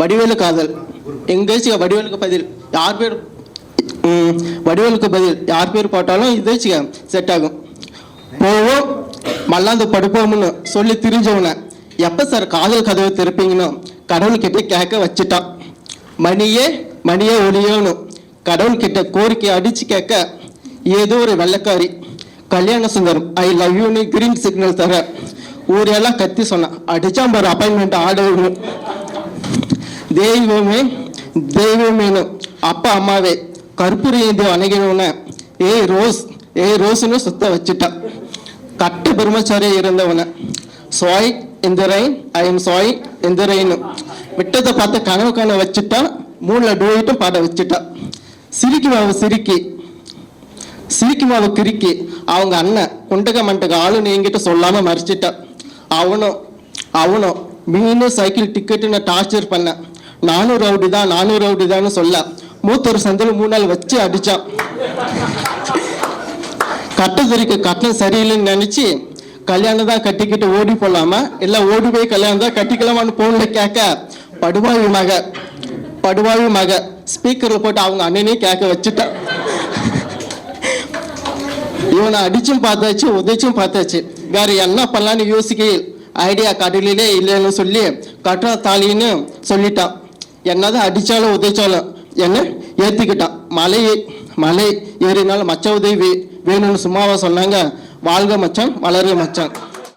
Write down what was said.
வடிவேலு காதல். எங்கேச்சுக்க வடிவேலுக்கு பதில். யார் பேர்? வடிவேலுக்கு பதில். யார் பேர் போட்டாலும் இதேச்சுக்க செட் ஆகும். போவோம். மல்லாந்து படுப்போம்னு சொல்லி திரிஞ்சவன. எப்போ சார் காதல் கதவை திறப்பீங்கன்னு கடவுள்கிட்ட கேட்க வச்சுட்டான் மணியே மணியே ஒளியோன்னு கடவுள்கிட்ட கோரிக்கை அடிச்சு கேட்க ஏதோ ஒரு வெள்ளக்காரி கல்யாண சுந்தரம் ஐ லவ் யூன்னு கிரீன் சிக்னல் தர. ஊரெல்லாம் கத்தி சொன்னான் அடிச்சா பாரு அப்பாயின்மெண்ட் ஆர்டர் தெய்வமே தெய்வமேனு அப்பா அம்மாவே கற்பூர ஏந்தி வணங்கினோன்னு ஏய் ரோஸ் ஏய் ரோஸ்னு சுத்த வச்சுட்டான் கட்ட பிரம்மச்சாரியா இருந்தவன. சாய் இந்த ரெயின் ஐ எம் சாய் இந்த ரெயின் விட்டதை பார்த்து கனவு கனவு வச்சுட்டா மூணுல டோயிட்டும் பாட வச்சுட்டா. சிரிக்கி மாவு சிரிக்கி. சிரிக்கி மாவு அவங்க அண்ணன் குண்டக மண்டக ஆளுன்னு என்கிட்ட சொல்லாம மறைச்சிட்டா. அவனும் அவனும் மீன் சைக்கிள் டிக்கெட்டுன்னு டார்ச்சர் பண்ண. நானூறு ரவுடி தான் நானூறு ரவுடி தான் சொல்ல. மூத்தொரு சந்தில் மூணு நாள் வச்சு அடிச்சான். கட்டதுரிக்கு கட்டணம் சரியில்லைன்னு நினைச்சு கல்யாணம் தான் கட்டிக்கிட்டு ஓடி போலாமா? இல்ல ஓடி போய் கல்யாணம் தான் கட்டிக்கலாமான்னு ஃபோனில் கேட்க படுவாயு மக படுவாயு மக. ஸ்பீக்கர்ல போட்டு அவங்க அண்ணனையும் கேட்க வச்சுட்டான். இவனை அடிச்சும் பார்த்தாச்சு உதைச்சும் பார்த்தாச்சு. வேற என்ன பண்ணலான்னு யோசிக்க ஐடியா கடலிலே இல்லைன்னு சொல்லி கட்டுற தாலின்னு சொல்லிட்டான். என்னதான் அடித்தாலும் உதைச்சாலும்? என்ன? ஏற்றிக்கிட்டான் மலை மலை ஏறினாலும் மச்ச உதவி வேணும்னு சும்மாவா சொன்னாங்க? வாழ்க மச்சான் வளர்க மச்சான்.